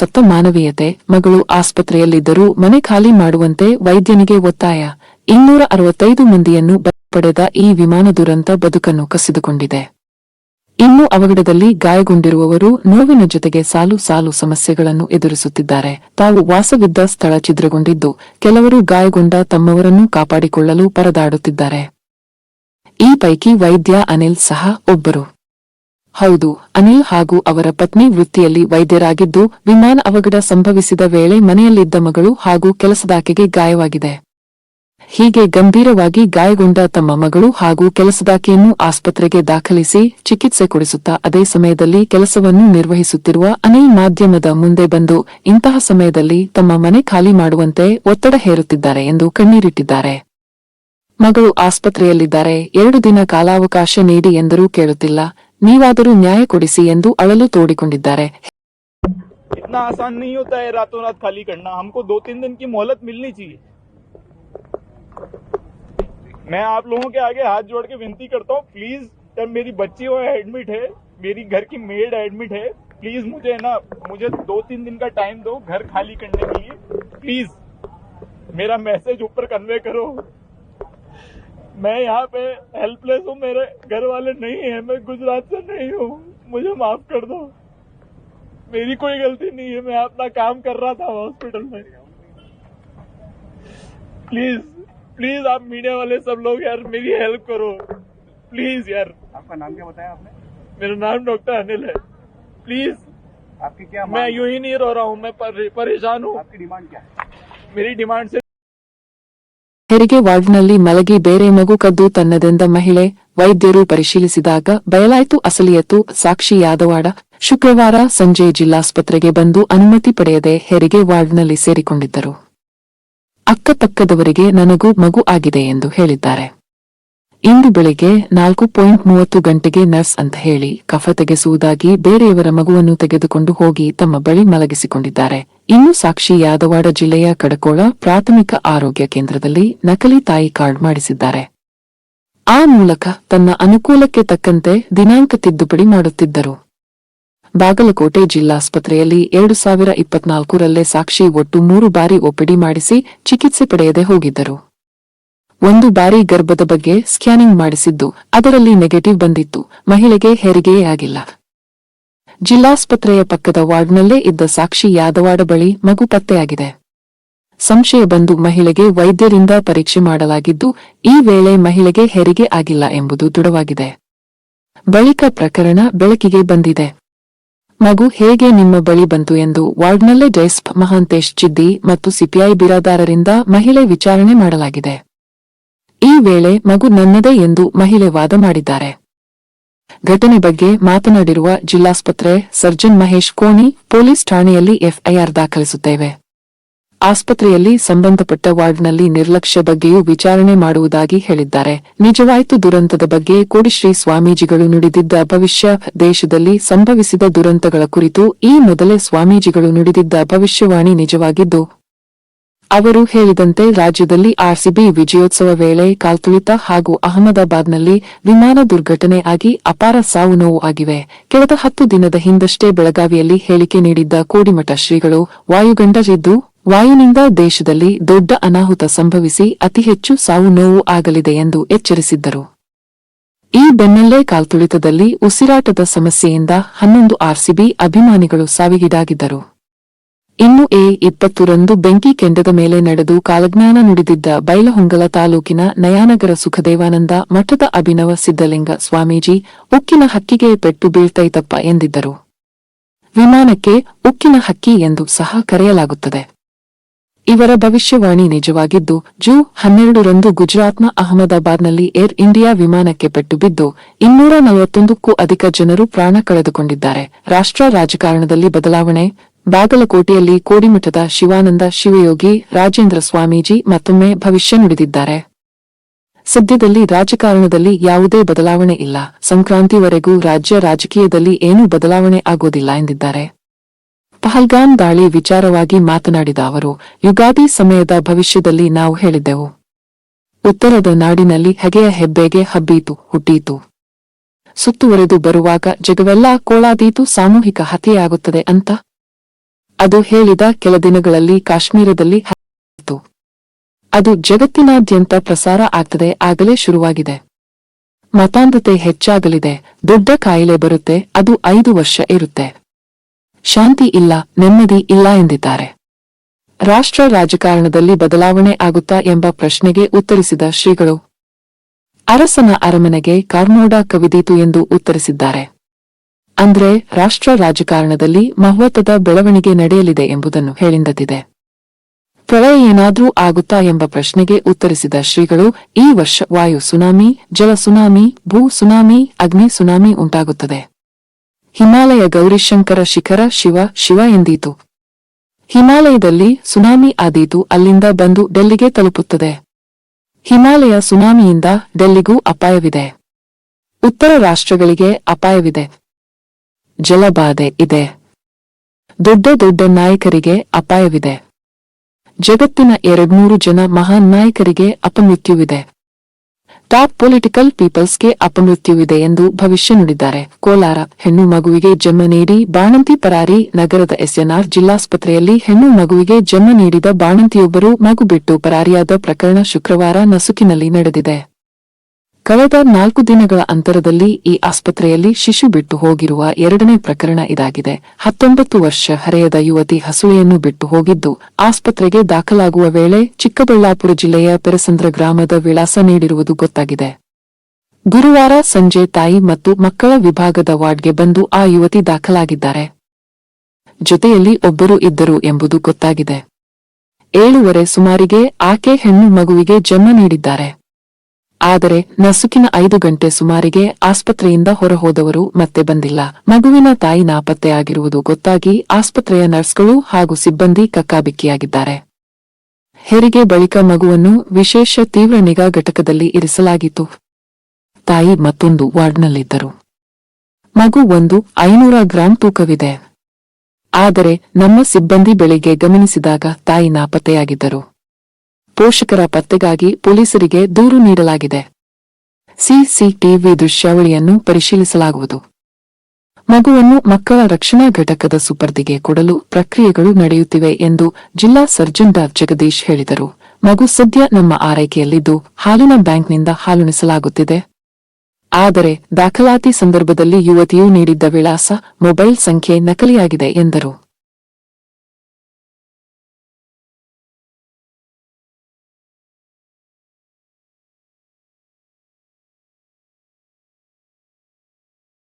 ಸತ್ತ ಮಾನವೀಯತೆ, ಮಗಳು ಆಸ್ಪತ್ರೆಯಲ್ಲಿದ್ದರೂ ಮನೆ ಖಾಲಿ ಮಾಡುವಂತೆ ವೈದ್ಯನಿಗೆ ಒತ್ತಾಯ. ಇನ್ನೂರ ಅರವತ್ತೈದು ಮಂದಿಯನ್ನು ಪಡೆದ ಈ ವಿಮಾನ ದುರಂತ ಬದುಕನ್ನು ಕಸಿದುಕೊಂಡಿದೆ. ಇನ್ನು ಅವಘಡದಲ್ಲಿ ಗಾಯಗೊಂಡಿರುವವರು ನೋವಿನ ಜೊತೆಗೆ ಸಾಲು ಸಾಲು ಸಮಸ್ಯೆಗಳನ್ನು ಎದುರಿಸುತ್ತಿದ್ದಾರೆ. ತಾವು ವಾಸವಿದ್ದ ಸ್ಥಳ ಛಿದ್ರಗೊಂಡಿದ್ದು, ಕೆಲವರು ಗಾಯಗೊಂಡ ತಮ್ಮವರನ್ನು ಕಾಪಾಡಿಕೊಳ್ಳಲು ಪರದಾಡುತ್ತಿದ್ದಾರೆ. ಈ ಪೈಕಿ ವೈದ್ಯ ಅನಿಲ್ ಸಹ ಒಬ್ಬರು. ಹೌದು, ಅನಿಲ್ ಹಾಗೂ ಅವರ ಪತ್ನಿ ವೃತ್ತಿಯಲ್ಲಿ ವೈದ್ಯರಾಗಿದ್ದು, ವಿಮಾನ ಅವಘಡ ಸಂಭವಿಸಿದ ವೇಳೆ ಮನೆಯಲ್ಲಿದ್ದ ಮಗಳು ಹಾಗೂ ಕೆಲಸದಾಕೆಗೆ ಗಾಯವಾಗಿದೆ. ಹೀಗೆ ಗಂಭೀರವಾಗಿ ಗಾಯಗೊಂಡ ತಮ್ಮ ಮಗಳು ಹಾಗೂ ಕೆಲಸದಾಕೆಯನ್ನು ಆಸ್ಪತ್ರೆಗೆ ದಾಖಲಿಸಿ ಚಿಕಿತ್ಸೆ ಕೊಡಿಸುತ್ತಾ ಅದೇ ಸಮಯದಲ್ಲಿ ಕೆಲಸವನ್ನು ನಿರ್ವಹಿಸುತ್ತಿರುವ ಅನಿಲ್ ಮಾಧ್ಯಮದ ಮುಂದೆ ಬಂದು, ಇಂತಹ ಸಮಯದಲ್ಲಿ ತಮ್ಮ ಮನೆ ಖಾಲಿ ಮಾಡುವಂತೆ ಒತ್ತಡ ಹೇರುತ್ತಿದ್ದಾರೆ ಎಂದು ಕಣ್ಣೀರಿಟ್ಟಿದ್ದಾರೆ. ಮಗಳು ಆಸ್ಪತ್ರೆಯಲ್ಲಿದ್ದಾರೆ, ಎರಡು ದಿನ ಕಾಲಾವಕಾಶ ನೀಡಿ ಎಂದರೂ ಕೇಳುತ್ತಿಲ್ಲ. ನೀವಾದರೂ ನ್ಯಾಯ ಕೊಡಿಸಿ ಎಂದು ಅಳಲು ತೋಡಿಕೊಂಡಿದ್ದಾರೆ इतना आसान नहीं होता है रातों रात खाली करना हमको दो तीन दिन की मोहलत मिलनी चाहिए मैं आप लोगों के आगे हाथ जोड़ के विनती करता हूँ प्लीज जब मेरी बच्ची वो एडमिट है मेरी घर की मेड एडमिट है प्लीज मुझे ना मुझे दो तीन दिन का टाइम दो घर खाली करने के लिए प्लीज मेरा मैसेज ऊपर कन्वे करो मैं यहाँ पे हेल्पलेस हूँ मेरे घर वाले नहीं है मैं गुजरात से नहीं हूँ। मुझे माफ़ कर दो। मेरी कोई गलती नहीं है मैं अपना काम कर रहा था हॉस्पिटल में। प्लीज़ प्लीज़ आप मीडिया वाले सब लोग यार मेरी हेल्प करो। प्लीज़ यार। आपका नाम क्या बताया आपने? मेरा नाम डॉक्टर अनिल है। प्लीज़ आपकी क्या मैं यूँ ही नहीं रो रहा हूँ मैं परेशान हूँ। आपकी डिमांड क्या है? मेरी डिमांड से ಹೆರಿಗೆ ವಾರ್ಡ್ನಲ್ಲಿ ಮಲಗಿ ಬೇರೆ ಮಗು ಕದ್ದು ತನ್ನದೆಂದ ಮಹಿಳೆ ವೈದ್ಯರು ಪರಿಶೀಲಿಸಿದಾಗ ಬಯಲಾಯಿತು ಅಸಲಿಯತ್ತು ಸಾಕ್ಷಿ ಯಾದವಾಡ ಶುಕ್ರವಾರ ಸಂಜೆ ಜಿಲ್ಲಾಸ್ಪತ್ರೆಗೆ ಬಂದು ಅನುಮತಿ ಪಡೆಯದೆ ಹೆರಿಗೆ ವಾರ್ಡ್ನಲ್ಲಿ ಸೇರಿಕೊಂಡಿದ್ದರು. ಅಕ್ಕಪಕ್ಕದವರಿಗೆ ನನಗೂ ಮಗು ಆಗಿದೆ ಎಂದು ಹೇಳಿದ್ದಾರೆ. ಇಂದು ಬೆಳಿಗ್ಗೆ ನಾಲ್ಕು ಪಾಯಿಂಟ್ ಮೂವತ್ತು ಗಂಟೆಗೆ ನರ್ಸ್ ಅಂತ ಹೇಳಿ ಕಫ ತೆಗೆಸುವುದಾಗಿ ಬೇರೆಯವರ ಮಗುವನ್ನು ತೆಗೆದುಕೊಂಡು ಹೋಗಿ ತಮ್ಮ ಬಳಿ ಮಲಗಿಸಿಕೊಂಡಿದ್ದಾರೆ. ಇನ್ನು ಸಾಕ್ಷಿ ಯಾದವಾಡ ಜಿಲ್ಲೆಯ ಕಡಕೋಳ ಪ್ರಾಥಮಿಕ ಆರೋಗ್ಯ ಕೇಂದ್ರದಲ್ಲಿ ನಕಲಿ ತಾಯಿ ಕಾರ್ಡ್ ಮಾಡಿಸಿದ್ದಾರೆ. ಆ ಮೂಲಕ ತನ್ನ ಅನುಕೂಲಕ್ಕೆ ತಕ್ಕಂತೆ ದಿನಾಂಕ ತಿದ್ದುಪಡಿ ಮಾಡುತ್ತಿದ್ದರು. ಬಾಗಲಕೋಟೆ ಜಿಲ್ಲಾಸ್ಪತ್ರೆಯಲ್ಲಿ ಎರಡು ಸಾವಿರ ಇಪ್ಪತ್ನಾಲ್ಕರಲ್ಲೇ ಸಾಕ್ಷಿ ಒಟ್ಟು ಮೂರು ಬಾರಿ ಒಪಿಡಿ ಮಾಡಿಸಿ ಚಿಕಿತ್ಸೆ ಪಡೆಯದೆ ಹೋಗಿದ್ದರು. ಒಂದು ಬಾರಿ ಗರ್ಭದ ಬಗ್ಗೆ ಸ್ಕ್ಯಾನಿಂಗ್ ಮಾಡಿಸಿದ್ದು, ಅದರಲ್ಲಿ ನೆಗೆಟಿವ್ ಬಂದಿತ್ತು, ಮಹಿಳೆಗೆ ಹೆರಿಗೆಯೇ ಆಗಿಲ್ಲ. ಜಿಲ್ಲಾಸ್ಪತ್ರೆಯ ಪಕ್ಕದ ವಾರ್ಡ್ನಲ್ಲೇ ಇದ್ದ ಸಾಕ್ಷಿ ಯಾದವಾಡ ಬಳಿ ಮಗು ಪತ್ತೆಯಾಗಿದೆ. ಸಂಶಯ ಬಂದು ಮಹಿಳೆಗೆ ವೈದ್ಯರಿಂದ ಪರೀಕ್ಷೆ ಮಾಡಲಾಗಿದ್ದು, ಈ ವೇಳೆ ಮಹಿಳೆಗೆ ಹೆರಿಗೆ ಆಗಿಲ್ಲ ಎಂಬುದು ದೃಢವಾಗಿದೆ. ಬಳಿಕ ಪ್ರಕರಣ ಬೆಳಕಿಗೆ ಬಂದಿದೆ. ಮಗು ಹೇಗೆ ನಿಮ್ಮ ಬಳಿ ಬಂತು ಎಂದು ವಾರ್ಡ್ನಲ್ಲೇ ಜೈಸ್ಪ್ ಮಹಾಂತೇಶ್ ಚಿದ್ದಿ ಮತ್ತು ಸಿಪಿಐ ಬಿರಾದಾರರಿಂದ ಮಹಿಳೆ ವಿಚಾರಣೆ ಮಾಡಲಾಗಿದೆ. ಈ ವೇಳೆ ಮಗು ನನ್ನದೇ ಎಂದು ಮಹಿಳೆ ವಾದ ಮಾಡಿದ್ದಾರೆ. ಘಟನೆ ಬಗ್ಗೆ ಮಾತನಾಡಿರುವ ಜಿಲ್ಲಾಸ್ಪತ್ರೆ ಸರ್ಜನ್ ಮಹೇಶ್ ಕೋಣಿ ಪೊಲೀಸ್ ಠಾಣೆಯಲ್ಲಿ ಎಫ್ಐಆರ್ ದಾಖಲಿಸುತ್ತೇವೆ. ಆಸ್ಪತ್ರೆಯಲ್ಲಿ ಸಂಬಂಧಪಟ್ಟ ವಾರ್ಡ್ನಲ್ಲಿ ನಿರ್ಲಕ್ಷ್ಯ ಬಗ್ಗೆಯೂ ವಿಚಾರಣೆ ಮಾಡುವುದಾಗಿ ಹೇಳಿದ್ದಾರೆ. ನಿಜವಾಯ್ತು ದುರಂತದ ಬಗ್ಗೆ ಕೋಡಿಶ್ರೀ ಸ್ವಾಮೀಜಿಗಳು ನುಡಿದಿದ್ದ ಭವಿಷ್ಯ ದೇಶದಲ್ಲಿ ಸಂಭವಿಸಿದ ದುರಂತಗಳ ಕುರಿತು ಈ ಮೊದಲೇ ಸ್ವಾಮೀಜಿಗಳು ನುಡಿದಿದ್ದ ಭವಿಷ್ಯವಾಣಿ ನಿಜವಾಗಿದ್ದು ಅವರು ಹೇಳಿದಂತೆ ರಾಜ್ಯದಲ್ಲಿ ಆರ್ಸಿಬಿ ವಿಜಯೋತ್ಸವ ವೇಳೆ ಕಾಲ್ತುಳಿತ ಹಾಗೂ ಅಹಮದಾಬಾದ್ನಲ್ಲಿ ವಿಮಾನ ದುರ್ಘಟನೆ ಆಗಿ ಅಪಾರ ಸಾವು ನೋವು ಆಗಿವೆ. ಕಳೆದ ಹತ್ತು ದಿನದ ಹಿಂದಷ್ಟೇ ಬೆಳಗಾವಿಯಲ್ಲಿ ಹೇಳಿಕೆ ನೀಡಿದ್ದ ಕೋಡಿಮಠ ಶ್ರೀಗಳು ವಾಯುಗಂಡರಿದ್ದು ವಾಯುನಿಂದ ದೇಶದಲ್ಲಿ ದೊಡ್ಡ ಅನಾಹುತ ಸಂಭವಿಸಿ ಅತಿ ಹೆಚ್ಚು ಸಾವು ನೋವು ಆಗಲಿದೆ ಎಂದು ಎಚ್ಚರಿಸಿದ್ದರು. ಈ ಬೆನ್ನಲ್ಲೇ ಕಾಲ್ತುಳಿತದಲ್ಲಿ ಉಸಿರಾಟದ ಸಮಸ್ಯೆಯಿಂದ ಹನ್ನೊಂದು ಆರ್ಸಿಬಿ ಅಭಿಮಾನಿಗಳು ಸಾವಿಗೀಡಾಗಿದ್ದರು. ಇನ್ನು ಎ ಇಪ್ಪತ್ತರಂದು ಬೆಂಕಿ ಕೆಂಡದ ಮೇಲೆ ನಡೆದು ಕಾಲಜ್ಞಾನ ನುಡಿದಿದ್ದ ಬೈಲಹೊಂಗಲ ತಾಲೂಕಿನ ನಯಾನಗರ ಸುಖದೇವಾನಂದ ಮಠದ ಅಭಿನವ ಸಿದ್ದಲಿಂಗ ಸ್ವಾಮೀಜಿ ಉಕ್ಕಿನ ಹಕ್ಕಿಗೆ ಪೆಟ್ಟು ಬೀಳ್ತೈತಪ್ಪ ಎಂದಿದ್ದರು. ವಿಮಾನಕ್ಕೆ ಉಕ್ಕಿನ ಹಕ್ಕಿ ಎಂದು ಸಹ ಕರೆಯಲಾಗುತ್ತದೆ. ಇವರ ಭವಿಷ್ಯವಾಣಿ ನಿಜವಾಗಿದ್ದು, ಜೂ ಹನ್ನೆರಡರಂದು ಗುಜರಾತ್ನ ಅಹಮದಾಬಾದ್ನಲ್ಲಿ ಏರ್ ಇಂಡಿಯಾ ವಿಮಾನಕ್ಕೆ ಪೆಟ್ಟು ಬಿದ್ದು, ಇನ್ನೂರ ನಲವತ್ತೊಂದಕ್ಕೂ ಅಧಿಕ ಜನರು ಪ್ರಾಣ ಕಳೆದುಕೊಂಡಿದ್ದಾರೆ. ರಾಷ್ಟ್ರ ರಾಜಕಾರಣದಲ್ಲಿ ಬದಲಾವಣೆ ಬಾಗಲಕೋಟೆಯಲ್ಲಿ ಕೋಡಿಮಠದ ಶಿವಾನಂದ ಶಿವಯೋಗಿ ರಾಜೇಂದ್ರ ಸ್ವಾಮೀಜಿ ಮತ್ತೊಮ್ಮೆ ಭವಿಷ್ಯ ನುಡಿದಿದ್ದಾರೆ. ಸದ್ಯದಲ್ಲಿ ರಾಜಕಾರಣದಲ್ಲಿ ಯಾವುದೇ ಬದಲಾವಣೆ ಇಲ್ಲ. ಸಂಕ್ರಾಂತಿವರೆಗೂ ರಾಜ್ಯ ರಾಜಕೀಯದಲ್ಲಿ ಏನೂ ಬದಲಾವಣೆ ಆಗೋದಿಲ್ಲ ಎಂದಿದ್ದಾರೆ. ಪಹಲ್ಗಾಮ್ ದಾಳಿ ವಿಚಾರವಾಗಿ ಮಾತನಾಡಿದ ಅವರು, ಯುಗಾದಿ ಸಮಯದ ಭವಿಷ್ಯದಲ್ಲಿ ನಾವು ಹೇಳಿದ್ದೆವು. ಉತ್ತರದ ನಾಡಿನಲ್ಲಿ ಹೆಗೆಯ ಹೆಬ್ಬೆಗೆ ಹಬ್ಬೀತು, ಹುಟ್ಟೀತು. ಸುತ್ತುವರೆದು ಬರುವಾಗ ಜಗವೆಲ್ಲ ಕೋಳಾದೀತು, ಸಾಮೂಹಿಕ ಹತ್ಯೆಯಾಗುತ್ತದೆ ಅಂತ ಅದು ಹೇಳಿದ ಕೆಲ ದಿನಗಳಲ್ಲಿ ಕಾಶ್ಮೀರದಲ್ಲಿ ಹತ್ತು ಅದು ಜಗತ್ತಿನಾದ್ಯಂತ ಪ್ರಸಾರ ಆಗ್ತದೆ ಆಗಲೇ ಶುರುವಾಗಿದೆ. ಮತಾಂಧತೆ ಹೆಚ್ಚಾಗಲಿದೆ, ದೊಡ್ಡ ಕಾಯಿಲೆ ಬರುತ್ತೆ, ಅದು ಐದು ವರ್ಷ ಇರುತ್ತೆ. ಶಾಂತಿ ಇಲ್ಲ, ನೆಮ್ಮದಿ ಇಲ್ಲ ಎಂದಿದ್ದಾರೆ. ರಾಷ್ಟ್ರ ರಾಜಕಾರಣದಲ್ಲಿ ಬದಲಾವಣೆ ಆಗುತ್ತಾ ಎಂಬ ಪ್ರಶ್ನೆಗೆ ಉತ್ತರಿಸಿದ ಶ್ರೀಗಳು, ಅರಸನ ಅರಮನೆಗೆ ಕಾರ್ಮೋಡ ಕವಿದೀತು ಎಂದು ಉತ್ತರಿಸಿದ್ದಾರೆ. ಅಂದ್ರೆ ರಾಷ್ಟ್ರ ರಾಜಕಾರಣದಲ್ಲಿ ಮಹತ್ವದ ಬೆಳವಣಿಗೆ ನಡೆಯಲಿದೆ ಎಂಬುದನ್ನು ಹೇಳಿಂದತಿದೆ. ಪ್ರಳಯ ಏನಾದರೂ ಆಗುತ್ತಾ ಎಂಬ ಪ್ರಶ್ನೆಗೆ ಉತ್ತರಿಸಿದ ಶ್ರೀಗಳು, ಈ ವರ್ಷ ವಾಯು ಸುನಾಮಿ, ಜಲ ಸುನಾಮಿ, ಭೂ ಸುನಾಮಿ, ಅಗ್ನಿ ಸುನಾಮಿ ಉಂಟಾಗುತ್ತದೆ. ಹಿಮಾಲಯ ಗೌರಿಶಂಕರ ಶಿಖರ ಶಿವ ಶಿವ ಎಂದೀತು. ಹಿಮಾಲಯದಲ್ಲಿ ಸುನಾಮಿ ಆದೀತು, ಅಲ್ಲಿಂದ ಬಂದು ಡೆಲ್ಲಿಗೆ ತಲುಪುತ್ತದೆ. ಹಿಮಾಲಯ ಸುನಾಮಿಯಿಂದ ಡೆಲ್ಲಿಗೂ ಅಪಾಯವಿದೆ. ಉತ್ತರ ರಾಷ್ಟ್ರಗಳಿಗೆ ಅಪಾಯವಿದೆ. ಜಲಬಾಧೆ ಇದೆ. ದೊಡ್ಡ ದೊಡ್ಡ ನಾಯಕರಿಗೆ ಅಪಾಯವಿದೆ. ಜಗತ್ತಿನ ಎರಡ್ನೂರು ಜನ ಮಹಾನ್ ನಾಯಕರಿಗೆ ಅಪಮೃತ್ಯುವಿದೆ. ಟಾಪ್ ಪೊಲಿಟಿಕಲ್ ಪೀಪಲ್ಸ್ಗೆ ಅಪಮೃತ್ಯುವಿದೆ ಎಂದು ಭವಿಷ್ಯ ನುಡಿದ್ದಾರೆ. ಕೋಲಾರ ಹೆಣ್ಣು ಮಗುವಿಗೆ ಜನ್ಮ ನೀಡಿ ಬಾಣಂತಿ ಪರಾರಿ ನಗರದ ಎಸ್ಎನ್ಆರ್ ಜಿಲ್ಲಾಸ್ಪತ್ರೆಯಲ್ಲಿ ಹೆಣ್ಣು ಮಗುವಿಗೆ ಜನ್ಮ ನೀಡಿದ ಬಾಣಂತಿಯೊಬ್ಬರು ಮಗು ಬಿಟ್ಟು ಪರಾರಿಯಾದ ಪ್ರಕರಣ ಶುಕ್ರವಾರ ನಸುಕಿನಲ್ಲಿ ನಡೆದಿದೆ. ಕಳೆದ ನಾಲ್ಕು ದಿನಗಳ ಅಂತರದಲ್ಲಿ ಈ ಆಸ್ಪತ್ರೆಯಲ್ಲಿ ಶಿಶು ಬಿಟ್ಟು ಹೋಗಿರುವ ಎರಡನೇ ಪ್ರಕರಣ ಇದಾಗಿದೆ. ಹತ್ತೊಂಬತ್ತು ವರ್ಷ ಹರೆಯದ ಯುವತಿ ಹಸುವೆಯನ್ನು ಬಿಟ್ಟು ಹೋಗಿದ್ದು, ಆಸ್ಪತ್ರೆಗೆ ದಾಖಲಾಗುವ ವೇಳೆ ಚಿಕ್ಕಬಳ್ಳಾಪುರ ಜಿಲ್ಲೆಯ ಪೆರಸಂದ್ರ ಗ್ರಾಮದ ವಿಳಾಸ ನೀಡಿರುವುದು ಗೊತ್ತಾಗಿದೆ. ಗುರುವಾರ ಸಂಜೆ ತಾಯಿ ಮತ್ತು ಮಕ್ಕಳ ವಿಭಾಗದ ವಾರ್ಡ್ಗೆ ಬಂದು ಆ ಯುವತಿ ದಾಖಲಾಗಿದ್ದಾರೆ. ಜೊತೆಯಲ್ಲಿ ಒಬ್ಬರು ಇದ್ದರು ಎಂಬುದು ಗೊತ್ತಾಗಿದೆ. ಏಳುವರೆ ಸುಮಾರಿಗೆ ಆಕೆ ಹೆಣ್ಣು ಮಗುವಿಗೆ ಜನ್ಮ ನೀಡಿದ್ದಾರೆ. ಆದರೆ ನಸುಕಿನ ಐದು ಗಂಟೆ ಸುಮಾರಿಗೆ ಆಸ್ಪತ್ರೆಯಿಂದ ಹೊರಹೋದವರು ಮತ್ತೆ ಬಂದಿಲ್ಲ. ಮಗುವಿನ ತಾಯಿ ನಾಪತ್ತೆಯಾಗಿರುವುದು ಗೊತ್ತಾಗಿ ಆಸ್ಪತ್ರೆಯ ನರ್ಸ್ಗಳು ಹಾಗೂ ಸಿಬ್ಬಂದಿ ಕಕ್ಕಾಬಿಕ್ಕಿಯಾಗಿದ್ದಾರೆ. ಹೆರಿಗೆ ಬಳಿಕ ಮಗುವನ್ನು ವಿಶೇಷ ತೀವ್ರ ನಿಗಾ ಘಟಕದಲ್ಲಿ ಇರಿಸಲಾಗಿತ್ತು. ತಾಯಿ ಮತ್ತೊಂದು ವಾರ್ಡ್ನಲ್ಲಿದ್ದರು. ಮಗು ಒಂದು ಐನೂರ ಗ್ರಾಂ ತೂಕವಿದೆ. ಆದರೆ ನಮ್ಮ ಸಿಬ್ಬಂದಿ ಬೆಳಿಗ್ಗೆ ಗಮನಿಸಿದಾಗ ತಾಯಿ ನಾಪತ್ತೆಯಾಗಿದ್ದರು. ಪೋಷಕರ ಪತ್ತೆಗಾಗಿ ಪೊಲೀಸರಿಗೆ ದೂರು ನೀಡಲಾಗಿದೆ. ಸಿಸಿಟಿವಿ ದೃಶ್ಯಾವಳಿಯನ್ನು ಪರಿಶೀಲಿಸಲಾಗುವುದು. ಮಗುವನ್ನು ಮಕ್ಕಳ ರಕ್ಷಣಾ ಘಟಕದ ಸುಪರ್ದಿಗೆ ಕೊಡಲು ಪ್ರಕ್ರಿಯೆಗಳು ನಡೆಯುತ್ತಿವೆ ಎಂದು ಜಿಲ್ಲಾ ಸರ್ಜನ್ ಡಾ ಜಗದೀಶ್ ಹೇಳಿದರು. ಮಗು ಸದ್ಯ ನಮ್ಮ ಆರೈಕೆಯಲ್ಲಿದ್ದು ಹಾಲಿನ ಬ್ಯಾಂಕ್ನಿಂದ ಹಾಲುಣಿಸಲಾಗುತ್ತಿದೆ. ಆದರೆ ದಾಖಲಾತಿ ಸಂದರ್ಭದಲ್ಲಿ ಯುವತಿಯು ನೀಡಿದ್ದ ವಿಳಾಸ ಮೊಬೈಲ್ ಸಂಖ್ಯೆ ನಕಲಿಯಾಗಿದೆ ಎಂದರು.